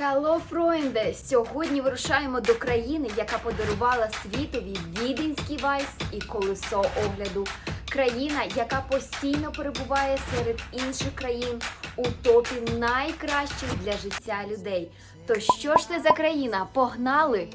Hello, Freunde! Сьогодні вирушаємо до країни, яка подарувала світові віденський вайс і колесо огляду. Країна, яка постійно перебуває серед інших країн у топі найкращих для життя людей. То що ж це за країна? Погнали!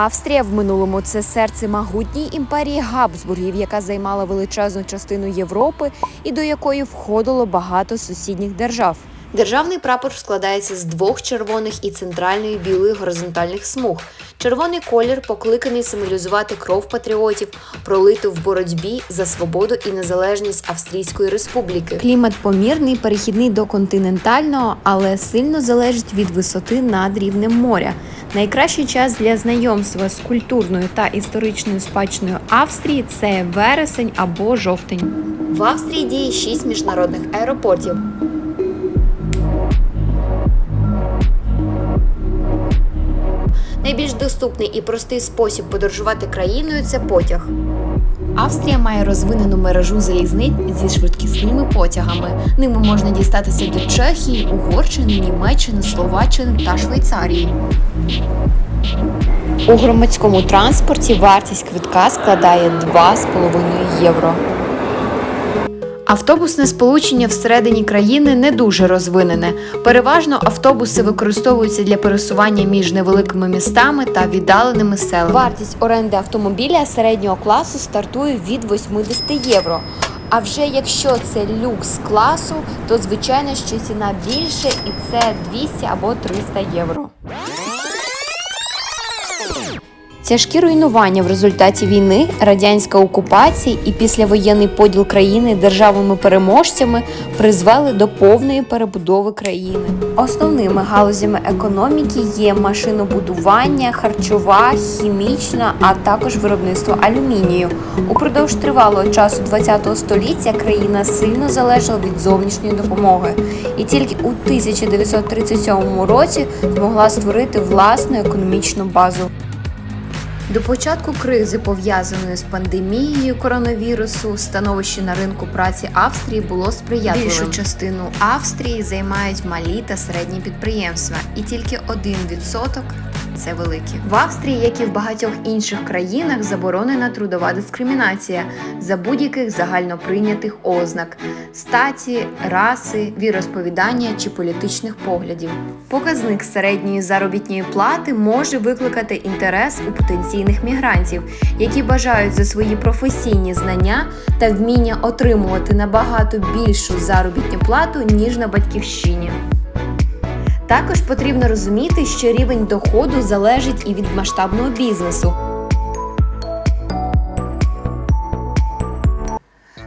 Австрія в минулому це серце могутньої імперії Габсбургів, яка займала величезну частину Європи і до якої входило багато сусідніх держав. Державний прапор складається з двох червоних і центральної білої горизонтальних смуг. Червоний колір покликаний символізувати кров патріотів, пролиту в боротьбі за свободу і незалежність Австрійської республіки. Клімат помірний, перехідний до континентального, але сильно залежить від висоти над рівнем моря. Найкращий час для знайомства з культурною та історичною спадщиною Австрії це вересень або жовтень. В Австрії діє шість міжнародних аеропортів. Найбільш доступний і простий спосіб подорожувати країною це потяг. Австрія має розвинену мережу залізниць зі швидкісними потягами. Ними можна дістатися до Чехії, Угорщини, Німеччини, Словаччини та Швейцарії. У громадському транспорті вартість квитка складає 2,5 євро. Автобусне сполучення всередині країни не дуже розвинене. Переважно автобуси використовуються для пересування між невеликими містами та віддаленими селами. Вартість оренди автомобіля середнього класу стартує від 80 євро. А вже якщо це люкс класу, то звичайно, що ціна більше, і це 200 або 300 євро. Тяжкі руйнування в результаті війни, радянська окупація і післявоєнний поділ країни державами-переможцями призвели до повної перебудови країни. Основними галузями економіки є машинобудування, харчова, хімічна, а також виробництво алюмінію. Упродовж тривалого часу ХХ століття країна сильно залежала від зовнішньої допомоги, і тільки у 1937 році змогла створити власну економічну базу. До початку кризи, пов'язаної з пандемією коронавірусу, становище на ринку праці Австрії було сприятливим. Більшу частину Австрії займають малі та середні підприємства, і тільки 1% це великі. В Австрії, як і в багатьох інших країнах, заборонена трудова дискримінація за будь-яких загальноприйнятих ознак статі, раси, віросповідання чи політичних поглядів. Показник середньої заробітної плати може викликати інтерес у потенційних мігрантів, які бажають за свої професійні знання та вміння отримувати набагато більшу заробітну плату ніж на батьківщині. Також потрібно розуміти, що рівень доходу залежить і від масштабного бізнесу.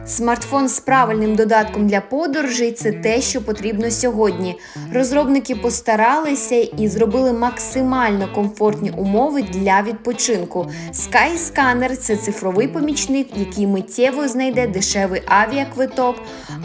Смартфон з правильним додатком для подорожей це те, що потрібно сьогодні. Розробники постаралися і зробили максимально комфортні умови для відпочинку. Skyscanner – це цифровий помічник, який миттєво знайде дешевий авіаквиток,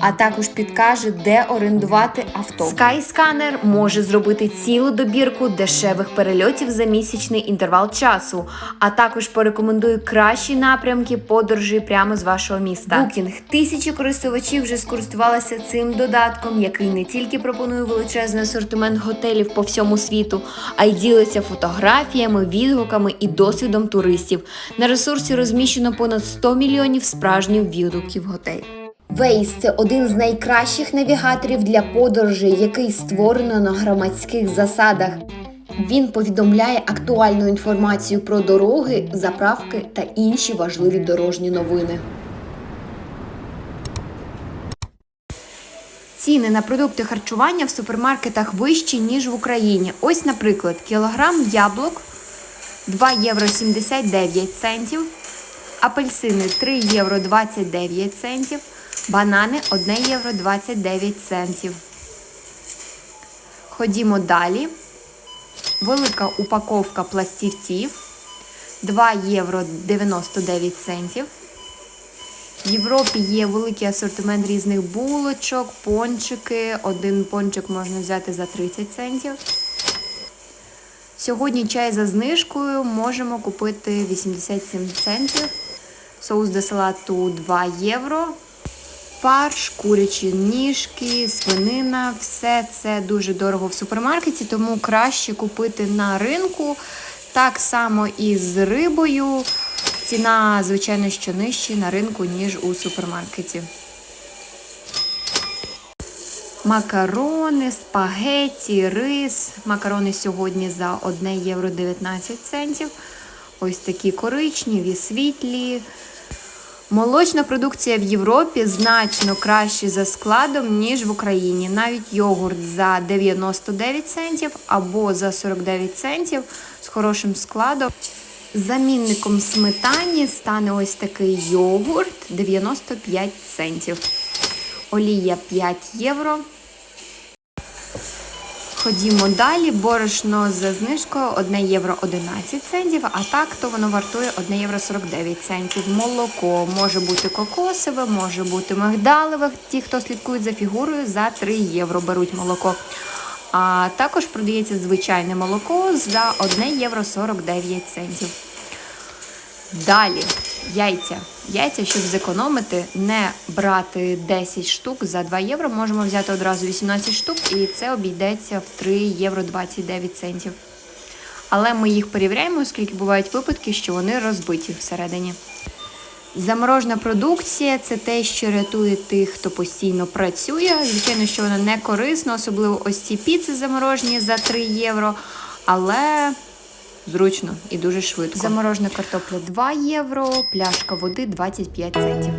а також підкаже, де орендувати авто. Skyscanner може зробити цілу добірку дешевих перельотів за місячний інтервал часу, а також порекомендує кращі напрямки подорожі прямо з вашого міста. Booking. Тисячі користувачів вже скористувалися цим додатком, який не тільки пропонує величезний асортимент готелів по всьому світу, а й ділиться фотографіями, відгуками і досвідом туристів. На ресурсі розміщено понад 100 мільйонів справжніх відгуків готель. Waze – це один з найкращих навігаторів для подорожей, який створено на громадських засадах. Він повідомляє актуальну інформацію про дороги, заправки та інші важливі дорожні новини. Ціни на продукти харчування в супермаркетах вищі, ніж в Україні. Ось, наприклад, кілограм яблук 2 євро 79 центів, апельсини 3 євро 29 центів, банани 1 євро 29 центів. Ходімо далі. Велика упаковка пластівців 2 євро 99 центів. В Європі є великий асортимент різних булочок, пончики. Один пончик можна взяти за 30 центів. Сьогодні чай за знижкою можемо купити 87 центів. Соус до салату 2 євро. Фарш, курячі ніжки, свинина, все це дуже дорого в супермаркеті, тому краще купити на ринку. Так само і з рибою. Ціна, звичайно, що нижча на ринку, ніж у супермаркеті. Макарони, спагетті, рис. Макарони сьогодні за 1 євро 19 центів. Ось такі коричневі, світлі. Молочна продукція в Європі значно краще за складом, ніж в Україні. Навіть йогурт за 99 центів або за 49 центів з хорошим складом. Замінником сметані стане ось такий йогурт 95 центів. Олія 5 євро. Ходімо далі. Борошно за знижкою 1 євро 11 центів, а так то воно вартує 1 євро 49 центів. Молоко може бути кокосове, може бути мигдалеве. Ті, хто слідкують за фігурою, за 3 євро беруть молоко. А також продається звичайне молоко за 1 євро 49 центів. Далі яйця. Яйця, щоб зекономити, не брати 10 штук за 2 євро, можемо взяти одразу 18 штук, і це обійдеться в 3 євро 29 центів. Але ми їх перевіряємо, оскільки бувають випадки, що вони розбиті всередині. Заморожена продукція це те, що рятує тих, хто постійно працює. Звичайно, що воно не корисно, особливо ось ці піци заморожені за 3 євро. Але зручно і дуже швидко. Заморожена картопля 2 євро, пляшка води 25 центів.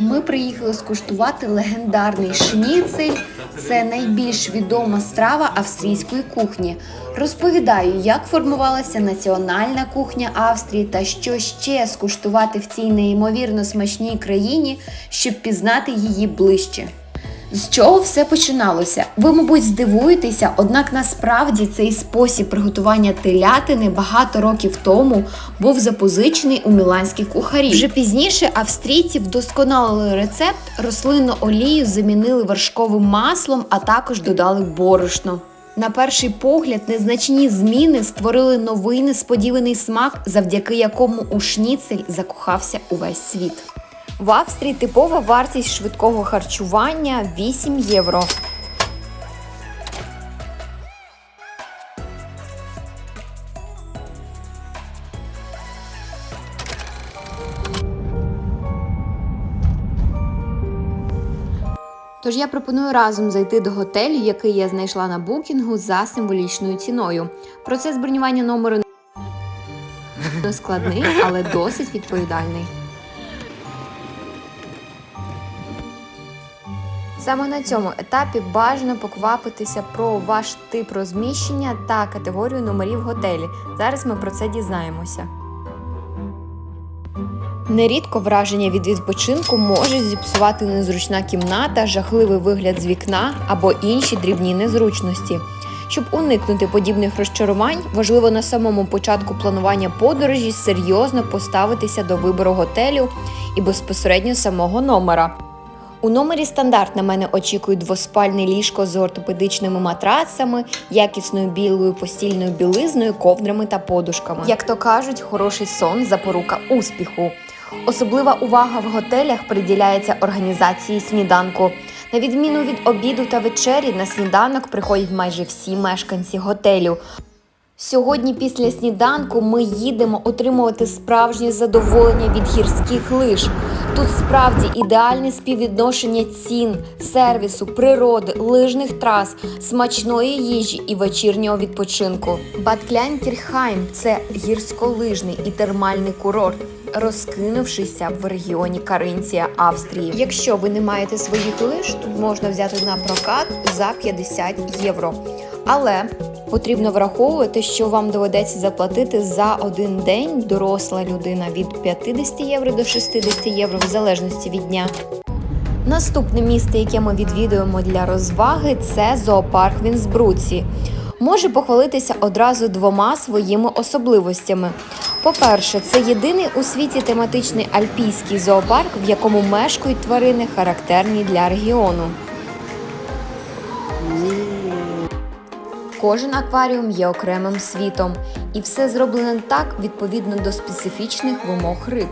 Ми приїхали скуштувати легендарний шніцель. Це найбільш відома страва австрійської кухні. Розповідаю, як формувалася національна кухня Австрії та що ще скуштувати в цій неймовірно смачній країні, щоб пізнати її ближче. З чого все починалося? Ви, мабуть, здивуєтеся, однак насправді цей спосіб приготування телятини багато років тому був запозичений у міланських кухарів. Вже пізніше австрійці вдосконалили рецепт, рослинну олію замінили вершковим маслом, а також додали борошно. На перший погляд, незначні зміни створили новий несподіваний смак, завдяки якому у шніцель закохався увесь світ. В Австрії типова вартість швидкого харчування 8 євро. Тож я пропоную разом зайти до готелю, який я знайшла на букінгу за символічною ціною. Процес бронювання номеру складний, але досить відповідальний. Саме на цьому етапі бажано поквапитися про ваш тип розміщення та категорію номерів готелі. Зараз ми про це дізнаємося. Нерідко враження від відпочинку може зіпсувати незручна кімната, жахливий вигляд з вікна або інші дрібні незручності. Щоб уникнути подібних розчарувань, важливо на самому початку планування подорожі серйозно поставитися до вибору готелю і безпосередньо самого номера. У номері стандарт на мене очікують двоспальне ліжко з ортопедичними матрацами, якісною білою постільною білизною, ковдрами та подушками. Як то кажуть, хороший сон запорука успіху. Особлива увага в готелях приділяється організації сніданку. На відміну від обіду та вечері, на сніданок приходять майже всі мешканці готелю. Сьогодні після сніданку ми їдемо отримувати справжнє задоволення від гірських лиж. Тут справді ідеальне співвідношення цін, сервісу, природи, лижних трас, смачної їжі і вечірнього відпочинку. Бад Кляйнкірхайм – це гірськолижний і термальний курорт. Розкинувшися в регіоні Каринція Австрії. Якщо ви не маєте своїх лиж, тут можна взяти на прокат за 50 євро. Але потрібно враховувати, що вам доведеться заплатити за один день доросла людина від 50 євро до 60 євро, в залежності від дня. Наступне місце, яке ми відвідуємо для розваги, це зоопарк в. Може похвалитися одразу двома своїми особливостями. По-перше, це єдиний у світі тематичний альпійський зоопарк, в якому мешкають тварини, характерні для регіону. Кожен акваріум є окремим світом, і все зроблено так відповідно до специфічних вимог риб.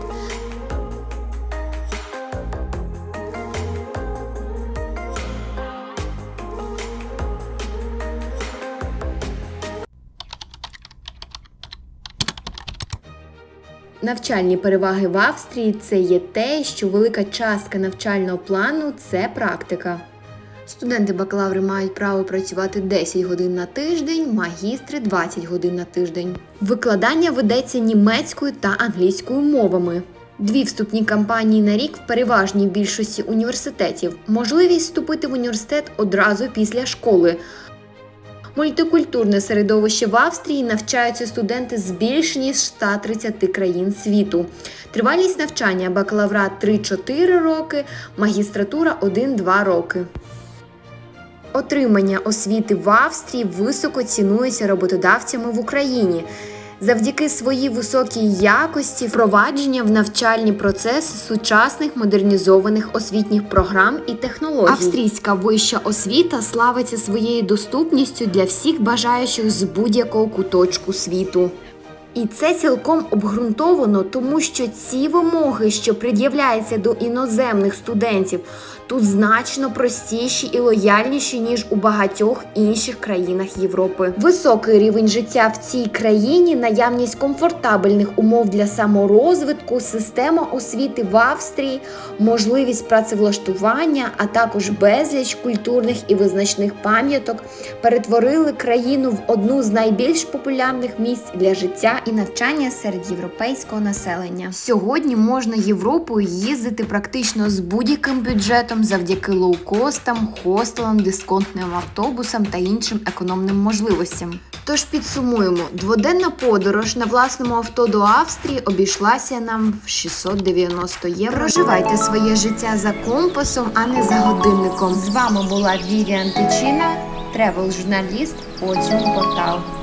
Навчальні переваги в Австрії це є те, що велика частка навчального плану це практика. Студенти бакалаври мають право працювати 10 годин на тиждень, магістри 20 годин на тиждень. Викладання ведеться німецькою та англійською мовами. Дві вступні кампанії на рік в переважній більшості університетів. Можливість вступити в університет одразу після школи. Мультикультурне середовище в Австрії навчаються студенти з більш ніж 130 країн світу. Тривалість навчання бакалавра 3-4 роки, магістратура 1-2 роки. Отримання освіти в Австрії високо цінується роботодавцями в Україні. Завдяки своїй високій якості впровадження в навчальні процеси сучасних модернізованих освітніх програм і технологій. Австрійська вища освіта славиться своєю доступністю для всіх бажаючих з будь-якого куточку світу. І це цілком обґрунтовано, тому що ці вимоги, що пред'являються до іноземних студентів, тут значно простіші і лояльніші, ніж у багатьох інших країнах Європи. Високий рівень життя в цій країні, наявність комфортабельних умов для саморозвитку, система освіти в Австрії, можливість працевлаштування, а також безліч культурних і визначних пам'яток перетворили країну в одну з найбільш популярних місць для життя і навчання серед європейського населення. Сьогодні можна Європою їздити практично з будь-яким бюджетом завдяки лоукостам, хостелам, дисконтним автобусам та іншим економним можливостям. Тож підсумуємо, дводенна подорож на власному авто до Австрії обійшлася нам в 690 євро. Проживайте своє життя за компасом, а не за годинником. З вами була Віріан Тичина, тревел журналіст Подіум Портал.